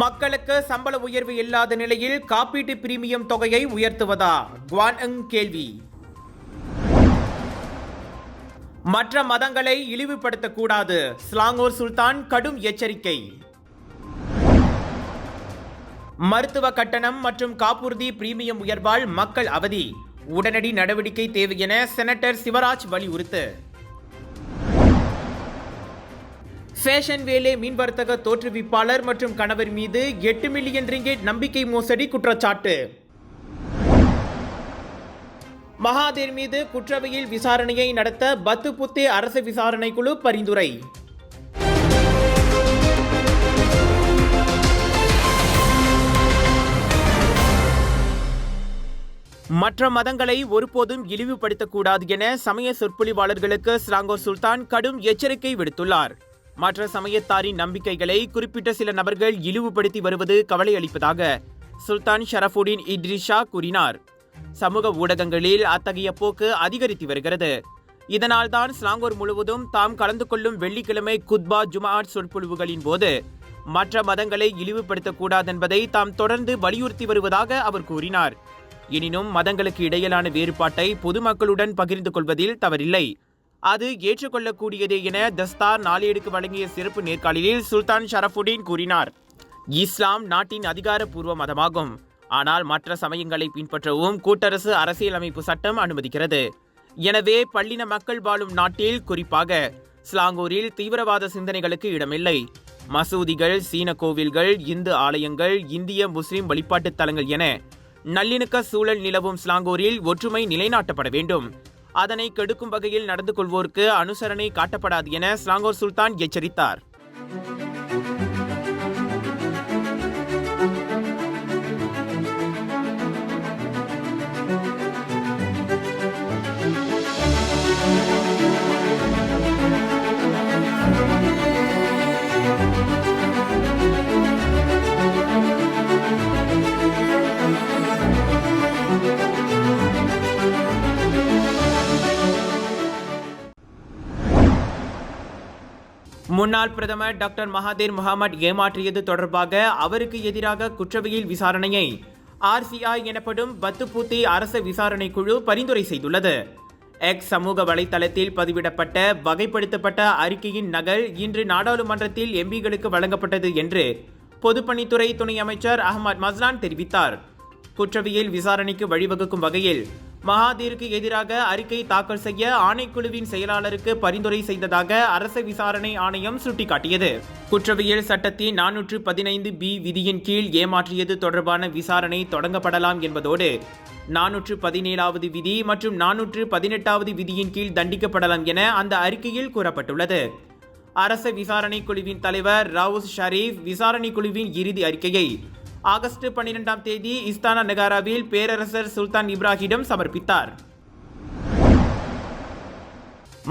மக்களுக்கு சம்பள உயர்வு இல்லாத நிலையில் காப்பீட்டு பிரீமியம் தொகையை உயர்த்துவதா? குவான் எங் கேள்வி. மற்ற மதங்களை இழிவுபடுத்தக்கூடாது. ஸ்லாங்கூர் சுல்தான் கடும் எச்சரிக்கை. மருத்துவ கட்டணம் மற்றும் காப்புறுதி பிரீமியம் உயர்வால் மக்கள் அவதி. உடனடி நடவடிக்கை தேவை என செனட்டர் சிவராஜ் வலியுறுத்து. ஃபேஷன் வேலே மீன் வர்த்தக தோற்றுவிப்பாளர் மற்றும் கணவர் மீது எட்டு மில்லியன் ரிங்கெட் நம்பிக்கை மோசடி குற்றச்சாட்டு. மகாதேர் மீது குற்றவியல் விசாரணையை நடத்த பத்து புத்தே அரசு விசாரணை குழு பரிந்துரை. மற்ற மதங்களை ஒருபோதும் இழிவுபடுத்தக்கூடாது என சமய சொற்பொழிவாளர்களுக்கு ஸ்ராங்கோ சுல்தான் கடும் எச்சரிக்கை விடுத்துள்ளார். மற்ற சமயத்தாரின் நம்பிக்கைகளை குறிப்பிட்ட சில நபர்கள் இழிவுபடுத்தி வருவது கவலை அளிப்பதாக சுல்தான் ஷரஃபுடீன் இட்ரிஷா கூறினார். சமூக ஊடகங்களில் அத்தகைய போக்கு அதிகரித்து வருகிறது. இதனால்தான் ஸ்லாங்கூர் முழுவதும் தாம் கலந்து கொள்ளும் வெள்ளிக்கிழமை குத்பா ஜுமாட் சொற்பொழிவுகளின் போது மற்ற மதங்களை இழிவுபடுத்தக்கூடாது என்பதை தாம் தொடர்ந்து வலியுறுத்தி வருவதாக அவர் கூறினார். எனினும் மதங்களுக்கு இடையிலான வேறுபாட்டை பொதுமக்களுடன் பகிர்ந்து கொள்வதில் தவறில்லை. அது ஏற்றுக்கொள்ளக்கூடியதே என தஸ்தார் நாளேடுக்கு வழங்கிய சிறப்பு நேர்காணலில் சுல்தான் ஷரஃபுடீன் கூறினார். இஸ்லாம் நாட்டின் அதிகாரப்பூர்வ மதமாகும். ஆனால் மற்ற சமயங்களை பின்பற்றவும் கூட்டரசு அரசியலமைப்பு சட்டம் அனுமதிக்கிறது. எனவே பள்ளின மக்கள் வாழும் நாட்டில் குறிப்பாக ஸ்லாங்கூரில் தீவிரவாத சிந்தனைகளுக்கு இடமில்லை. மசூதிகள் சீன கோவில்கள் இந்து ஆலயங்கள் இந்திய முஸ்லிம் வழிபாட்டுத் தலங்கள் என நல்லிணக்க சூழல் நிலவும் ஸ்லாங்கூரில் ஒற்றுமை நிலைநாட்டப்பட வேண்டும். அதனை கெடுக்கும் வகையில் நடந்து கொள்வோருக்கு அனுசரணை காட்டப்படாது என ஸ்லாங்கோர் சுல்தான் எச்சரித்தார். முன்னாள் பிரதமர் டாக்டர் மகாதீர் முகமது ஏமாற்றியது தொடர்பாக அவருக்கு எதிராக குற்றவியல் விசாரணையை ஆர்சிஐ எனப்படும் பத்துப்பூத்தி அரசு விசாரணை குழு பரிந்துரை செய்துள்ளது. எக்ஸ் சமூக வலைதளத்தில் பதிவிடப்பட்ட வகைப்படுத்தப்பட்ட அறிக்கையின் நகல் இன்று நாடாளுமன்றத்தில் எம்பிகளுக்கு வழங்கப்பட்டது என்று பொதுப்பணித்துறை துணை அமைச்சர் அகமது மஸ்லான் தெரிவித்தார். குற்றவியல் விசாரணைக்கு வழிவகுக்கும் வகையில் மகாதீருக்கு எதிராக அறிக்கை தாக்கல் செய்ய ஆணைக்குழுவின் செயலாளருக்கு பரிந்துரை செய்ததாக அரசு விசாரணை ஆணையம் சுட்டிக்காட்டியது. குற்றவியல் சட்டத்தின் நானூற்று பதினைந்து பி விதியின் கீழ் ஏமாற்றியது தொடர்பான விசாரணை தொடங்கப்படலாம் என்பதோடு நானூற்று பதினேழாவது விதி மற்றும் நானூற்று பதினெட்டாவது விதியின் கீழ் தண்டிக்கப்படலாம் என அந்த அறிக்கையில் கூறப்பட்டுள்ளது. அரச விசாரணை குழுவின் தலைவர் ராவுஸ் ஷரீப் விசாரணை குழுவின் இறுதி அறிக்கையை ஆகஸ்ட் பன்னிரெண்டாம் தேதி இஸ்தானா நகாராவில் பேரரசர் சுல்தான் இப்ராஹிடம் சமர்ப்பித்தார்.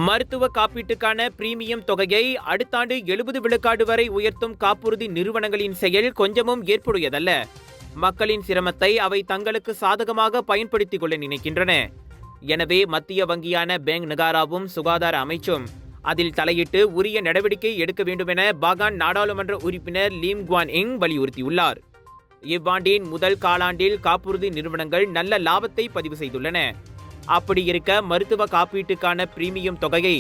மருத்துவ காப்பீட்டுக்கான பிரீமியம் தொகையை அடுத்த ஆண்டு எழுபது விழுக்காடு வரை உயர்த்தும் காப்புறுதி நிறுவனங்களின் செயல் கொஞ்சமும் ஏற்புடையதல்ல. மக்களின் சிரமத்தை அவை தங்களுக்கு சாதகமாக பயன்படுத்திக் கொள்ள நினைக்கின்றன. எனவே மத்திய வங்கியான பேங்க் நகாராவும் சுகாதார அமைச்சும் அதில் தலையிட்டு உரிய நடவடிக்கை எடுக்க வேண்டுமென பாகான் நாடாளுமன்ற உறுப்பினர் லீம் குவான் இங் வலியுறுத்தியுள்ளார். இவ்வாண்டின் முதல் காலாண்டில் காப்புறுதி நிறுவனங்கள் நல்ல லாபத்தை பதிவு செய்துள்ளன. அப்படி இருக்க மருத்துவ காப்பீட்டுக்கான பிரீமியம் தொகையை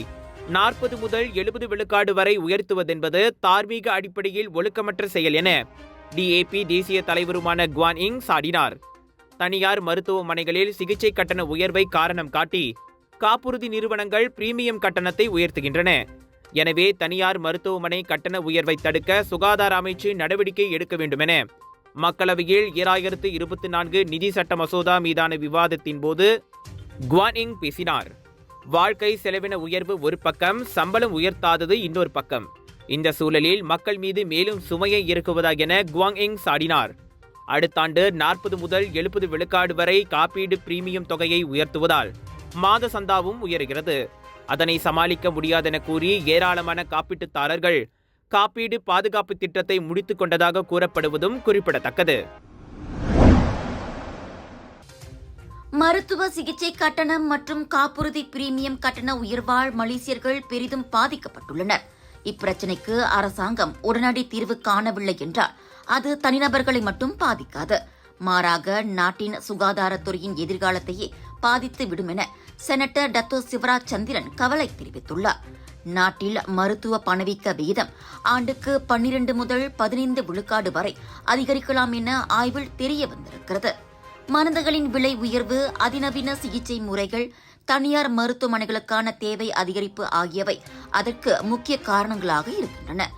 நாற்பது முதல் எழுபது விழுக்காடு வரை உயர்த்துவதென்பது தார்மீக அடிப்படையில் ஒழுக்கமற்ற செயல் என டிஏபி தேசிய தலைவருமான குவான் இங் சாடினார். தனியார் மருத்துவமனைகளில் சிகிச்சை கட்டண உயர்வை காரணம் காட்டி காப்புறுதி நிறுவனங்கள் பிரீமியம் கட்டணத்தை உயர்த்துகின்றன. எனவே தனியார் மருத்துவமனை கட்டண உயர்வை தடுக்க சுகாதார அமைச்சு நடவடிக்கை எடுக்க வேண்டுமென மக்களவையில் இராயிரத்து இருபத்தி நான்கு நிதி சட்ட மசோதா மீதான விவாதத்தின் போது குவானிங் பேசினார். வாழ்க்கை செலவின உயர்வு ஒரு பக்கம் சம்பளம் உயர்த்தாதது இன்னொரு பக்கம். இந்த சூழலில் மக்கள் மீது மேலும் சுமையை இறக்குவதா என குவாங் இங் சாடினார். அடுத்த ஆண்டு நாற்பது முதல் எழுபது விழுக்காடு வரை காப்பீடு பிரீமியம் தொகையை உயர்த்துவதால் மாத சந்தாவும் உயர்கிறது. அதனை சமாளிக்க முடியாதென கூறி ஏராளமான காப்பீட்டுதாரர்கள் காப்பீடு பாதுகாப்பு திட்டத்தை முடித்துக் கொண்டதாக கூறப்படுவதும் குறிப்பிடத்தக்கது. மருத்துவ சிகிச்சை கட்டணம் மற்றும் காப்புறுதி பிரீமியம் கட்டண உயர்வால் மலேசியர்கள் பெரிதும் பாதிக்கப்பட்டுள்ளனர். இப்பிரச்சினைக்கு அரசாங்கம் உடனடி தீர்வு காணவில்லை என்றால் அது தனிநபர்களை மட்டும் பாதிக்காது. மாறாக நாட்டின் சுகாதாரத்துறையின் எதிர்காலத்தையே பாதித்து விடும் என செனட்டர் டத்தோ சிவராஜ் சந்திரன் கவலை தெரிவித்துள்ளார். நாட்டில் மருத்துவ பணவீக்க விகிதம் ஆண்டுக்கு பன்னிரண்டு முதல் பதினைந்து விழுக்காடு வரை அதிகரிக்கலாம் என ஆய்வில் தெரிய வந்திருக்கிறது. மருந்துகளின் விலை உயர்வு அதிநவீன சிகிச்சை முறைகள் தனியார் மருத்துவமனைகளுக்கான தேவை அதிகரிப்பு ஆகியவை அதற்கு முக்கிய காரணங்களாக இருக்கின்றன.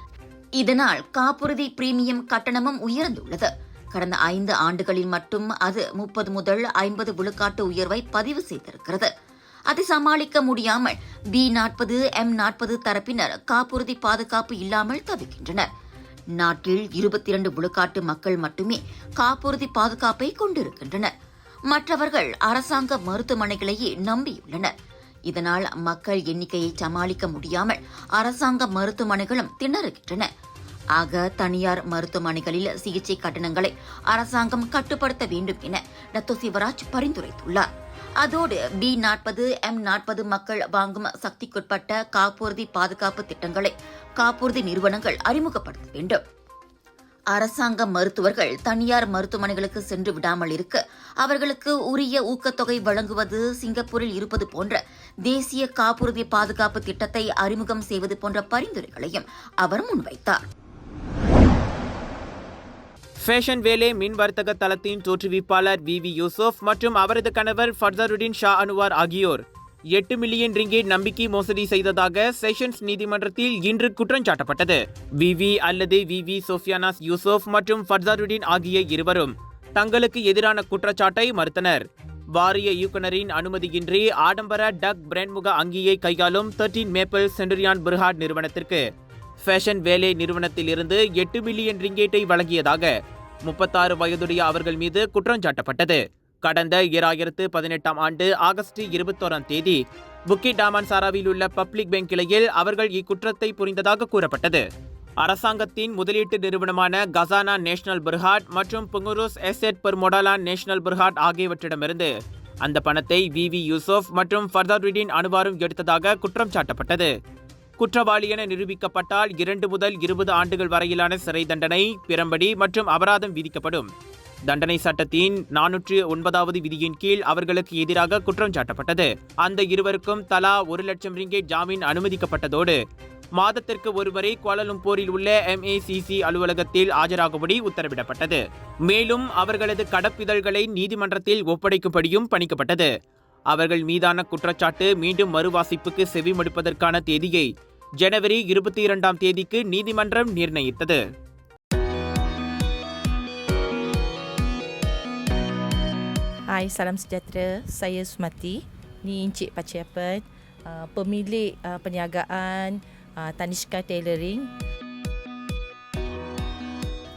இதனால் காப்புறுதி பிரீமியம் கட்டணமும் உயர்ந்துள்ளது. கடந்த ஐந்து ஆண்டுகளில் மட்டும் அது முப்பது முதல் ஐம்பது விழுக்காட்டு உயர்வை பதிவு செய்திருக்கிறது. அதை சமாளிக்க முடியாமல் பி நாற்பது எம் நாற்பது தரப்பினர் காப்புறுதி பாதுகாப்பு இல்லாமல் தவிக்கின்றனர். நாட்டில் இருபத்தி இரண்டு விழுக்காட்டு மக்கள் மட்டுமே காப்புறுதி பாதுகாப்பை கொண்டிருக்கின்றனர். மற்றவர்கள் அரசாங்க மருத்துவமனைகளையே நம்பியுள்ளனர். இதனால் மக்கள் எண்ணிக்கையை சமாளிக்க முடியாமல் அரசாங்க மருத்துவமனைகளும் திணறுகின்றன. ஆக தனியார் மருத்துவமனைகளில் சிகிச்சை கட்டணங்களை அரசாங்கம் கட்டுப்படுத்த வேண்டும் என டத்தோ சிவராஜ் பரிந்துரைத்துள்ளார். அதோடு பி நாற்பது எம் நாற்பது மக்கள் வாங்கும் சக்திக்குட்பட்ட காப்புறுதி பாதுகாப்பு திட்டங்களை காப்புறுதி நிறுவனங்கள் அறிமுகப்படுத்த வேண்டும். அரசாங்க மருத்துவர்கள் தனியார் மருத்துவமனைகளுக்கு சென்று விடாமல் இருக்க அவர்களுக்கு உரிய ஊக்கத்தொகை வழங்குவது சிங்கப்பூரில் இருப்பது போன்ற தேசிய காப்புறுதி பாதுகாப்பு திட்டத்தை அறிமுகம் செய்வது போன்ற பரிந்துரைகளையும் அவர் முன்வைத்தார். ஃபேஷன் வேலே மின் வர்த்தக தளத்தின் தோற்றுவிப்பாளர் வி வி யூசுப் மற்றும் அவரது கணவர் ஃபர்தருடின் ஷா அனுவார் ஆகியோர். எட்டு மில்லியன் ரிங்கேட் நம்பிக்கை மோசடி செய்ததாக செஷன்ஸ் நீதிமன்றத்தில் இன்று குற்றம் சாட்டப்பட்டது. விவி அல்லது விவி சோஃபியானாஸ் யூசுப் மற்றும் ஃபர்தருடின் ஆகிய இருவரும் தங்களுக்கு எதிரான குற்றச்சாட்டை மறுத்தனர். வாரிய இயக்குனரின் அனுமதியின்றி ஆடம்பர டக் பிரேன்முக அங்கியை கையாளும் தேர்ட்டீன் மேப்பிள் சென்டரியான் பிர்ஹாட் நிறுவனத்திற்கு. ஃபேஷன் வேலை நிறுவனத்திலிருந்து எட்டு மில்லியன் ரிங்கேட்டை வழங்கியதாக முப்பத்தாறு வயதுடைய அவர்கள் மீது குற்றம் சாட்டப்பட்டது. கடந்த இராயிரத்து பதினெட்டாம் ஆண்டு ஆகஸ்ட் இருபத்தோராம் தேதி புக்கி டாமன் சாராவில் உள்ள பப்ளிக் பேங்க் கிளையில் அவர்கள் இக்குற்றத்தை புரிந்ததாக கூறப்பட்டது. அரசாங்கத்தின் முதலீட்டு நிறுவனமான கசானா நேஷனல் புர்ஹாட் மற்றும் புங்குருஸ் எசெட் பெர்மொடலான் நேஷனல் புர்ஹாட் ஆகியவற்றிடமிருந்து அந்த பணத்தை வி வி யூசுப் மற்றும் ஃபர்தாருடின் அனுவாரும் எடுத்ததாக குற்றம் சாட்டப்பட்டது. குற்றவாளி என நிரூபிக்கப்பட்டால் இரண்டு முதல் இருபது ஆண்டுகள் வரையிலான சிறை தண்டனை பிரம்படி மற்றும் அபராதம் விதிக்கப்படும். தண்டனை சட்டத்தின் நானூற்று ஒன்பதாவது விதியின் கீழ் அவர்களுக்கு எதிராக குற்றம் சாட்டப்பட்டது. அந்த இருவருக்கும் தலா ஒரு லட்சம் ரிங்கேட் ஜாமீன் அனுமதிக்கப்பட்டதோடு மாதத்திற்கு ஒருவரை கோலலும்பூரில் உள்ள எம்ஏசிசி அலுவலகத்தில் ஆஜராகும்படி உத்தரவிடப்பட்டது. மேலும் அவர்களது கடப்பிதழ்களை நீதிமன்றத்தில் ஒப்படைக்கும்படியும் பணிக்கப்பட்டது. அவர்கள் மீதான குற்றச்சாட்டு மீண்டும் மறுவாசிப்புக்கு செவிமடுப்பதற்கான தேதியை ஜனவரி இருபத்தி இரண்டாம் தேதிக்கு நீதிமன்றம் நிர்ணயித்தது Hai, salam sejahtera. Saya Sumati. Ni Encik Paciapan, uh, pemilik uh, perniagaan uh, Tanishka Tailoring.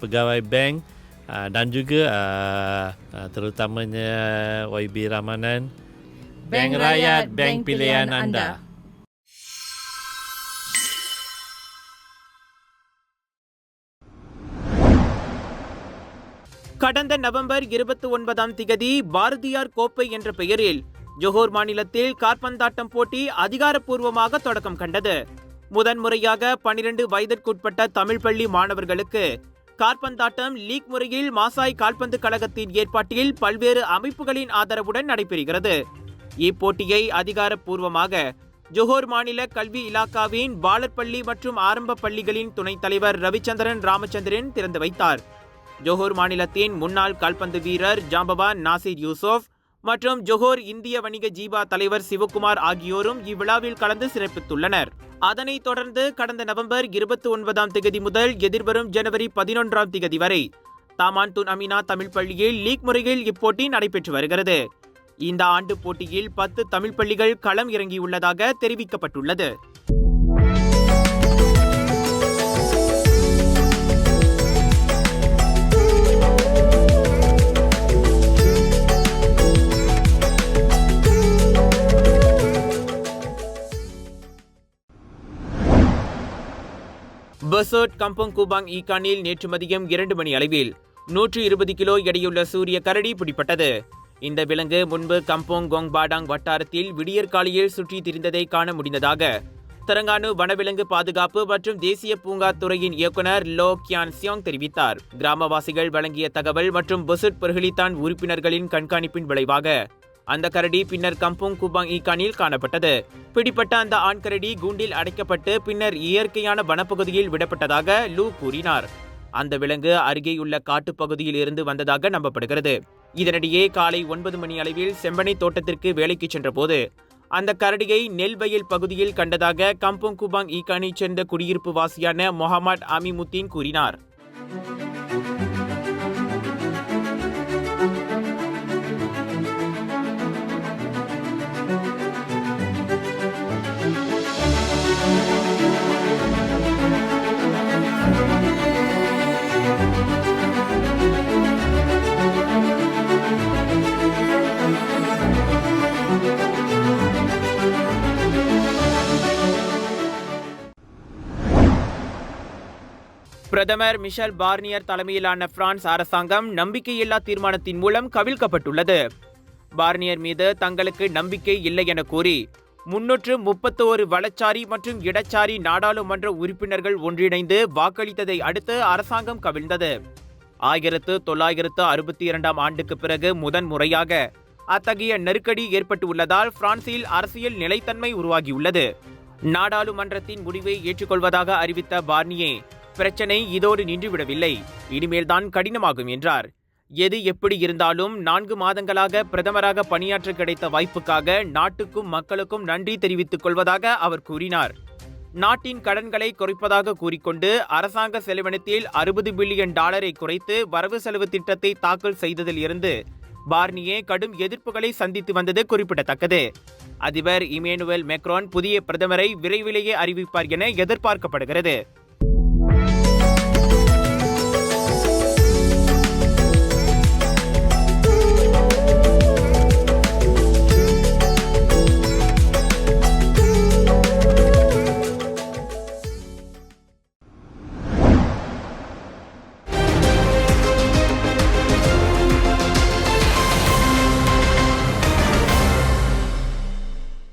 pegawai bank uh, dan juga uh, uh, terutamanya YB Ramanan. Bank Rakyat, bank pilihan anda. கடந்த நவம்பர் இருபத்தி ஒன்பதாம் திகதி பாரதியார் கோப்பை என்ற பெயரில் Johor மாநிலத்தில் காற்பந்தாட்டம் போட்டி அதிகாரப்பூர்வமாக தொடக்கம் கண்டது. முதன்முறையாக பனிரெண்டு வயதிற்குட்பட்ட தமிழ் பள்ளி மாணவர்களுக்கு காற்பந்தாட்டம் லீக் முறையில் மாசாய் கால்பந்து கழகத்தின் ஏற்பாட்டில் பல்வேறு அமைப்புகளின் ஆதரவுடன் நடைபெறுகிறது. இப்போட்டியை அதிகாரப்பூர்வமாக ஜோஹர் மாநில கல்வி இலாக்காவின் பாலர் பள்ளி மற்றும் ஆரம்ப பள்ளிகளின் துணைத் தலைவர் ரவிச்சந்திரன் ராமச்சந்திரன் திறந்து வைத்தார். ஜோஹர் மாநிலத்தின் முன்னாள் கால்பந்து வீரர் ஜாம்பவான் நாசிர் யூசுப் மற்றும் ஜொஹோர் இந்திய வணிக ஜீவா தலைவர் சிவகுமார் ஆகியோரும் இவ்விழாவில் கலந்து சிறப்பித்துள்ளனர். அதனைத் தொடர்ந்து கடந்த நவம்பர் இருபத்தி ஒன்பதாம் திகதி முதல் எதிர்வரும் ஜனவரி பதினொன்றாம் திகதி வரை தாமான் துன் அமினா தமிழ் பள்ளியில் லீக் முறையில் இப்போட்டி நடைபெற்று வருகிறது. இந்த ஆண்டு போட்டியில் பத்து தமிழ் பள்ளிகள் களம் இறங்கியுள்ளதாக தெரிவிக்கப்பட்டுள்ளது. பசோட் கம்பங் குபாங் ஈகானில் நேற்று மதியம் இரண்டு மணி அளவில் நூற்று இருபது கிலோ எடையுள்ள சூரிய கரடி பிடிப்பட்டது இந்த விலங்கு முன்பு கம்போங் கோங்பாடாங் வட்டாரத்தில் விடியற்காலையில் சுற்றி திரிந்ததை காண முடிந்ததாக தரங்கானு வனவிலங்கு பாதுகாப்பு மற்றும் தேசிய பூங்கா துறையின் இயக்குனர் லோ கியான் சியோங் தெரிவித்தார். கிராமவாசிகள் வழங்கிய தகவல் மற்றும் பொசுட் பெர்ஹிலித்தான் உறுப்பினர்களின் கண்காணிப்பின் விளைவாக அந்த கரடி பின்னர் கம்புங் குபாங் ஈகானில் காணப்பட்டது. பிடிப்பட்ட அந்த ஆண் கரடி கூண்டில் அடைக்கப்பட்டு பின்னர் இயற்கையான வனப்பகுதியில் விடப்பட்டதாக லூ கூறினார். அந்த விலங்கு அருகேயுள்ள காட்டுப்பகுதியில் இருந்து வந்ததாக நம்பப்படுகிறது. இதனிடையே காலை ஒன்பது மணி அளவில் செம்பனை தோட்டத்திற்கு வேலைக்கு சென்றபோது அந்த கரடியை நெல் வயல் பகுதியில் கண்டதாக கம்போங் குபாங் ஈகானைச் சேர்ந்த குடியிருப்பு வாசியான மொஹமட் அமிமுத்தீன் கூறினார். பிரதமர் மிஷல் பார்னியர் தலைமையிலான பிரான்ஸ் அரசாங்கம் நம்பிக்கையில்லா தீர்மானத்தின் மூலம் கவிழ்க்கப்பட்டுள்ளது. பார்னியர் மீது தங்களுக்கு நம்பிக்கை இல்லை என கூறி முன்னூற்று முப்பத்தோரு வலச்சாரி மற்றும் இடச்சாரி நாடாளுமன்ற உறுப்பினர்கள் ஒன்றிணைந்து வாக்களித்ததை அடுத்து அரசாங்கம் கவிழ்ந்தது. ஆயிரத்து தொள்ளாயிரத்து அறுபத்தி இரண்டாம் ஆண்டுக்கு பிறகு முதன் முறையாக அத்தகைய நெருக்கடி ஏற்பட்டு உள்ளதால் பிரான்சில் அரசியல் நிலைத்தன்மை உருவாகியுள்ளது. நாடாளுமன்றத்தின் முடிவை ஏற்றுக்கொள்வதாக அறிவித்த பார்னியே பிரச்சனை இதோடு நின்றுவிடவில்லை. இனிமேல்தான் கடினமாகும் என்றார். எது எப்படி இருந்தாலும் நான்கு மாதங்களாக பிரதமராக பணியாற்ற கிடைத்த வாய்ப்புக்காக நாட்டுக்கும் மக்களுக்கும் நன்றி தெரிவித்துக் கொள்வதாக அவர் கூறினார். நாட்டின் கடன்களை குறைப்பதாக கூறிக்கொண்டு அரசாங்க செலவினத்தில் அறுபது பில்லியன் டாலரை குறைத்து வரவு செலவு திட்டத்தை தாக்கல் செய்ததில் இருந்து பார்னியே கடும் எதிர்ப்புகளை சந்தித்து வந்தது குறிப்பிடத்தக்கது. அதிபர் இமேனுவேல் மெக்ரான் புதிய பிரதமரை விரைவிலேயே அறிவிப்பார் என எதிர்பார்க்கப்படுகிறது.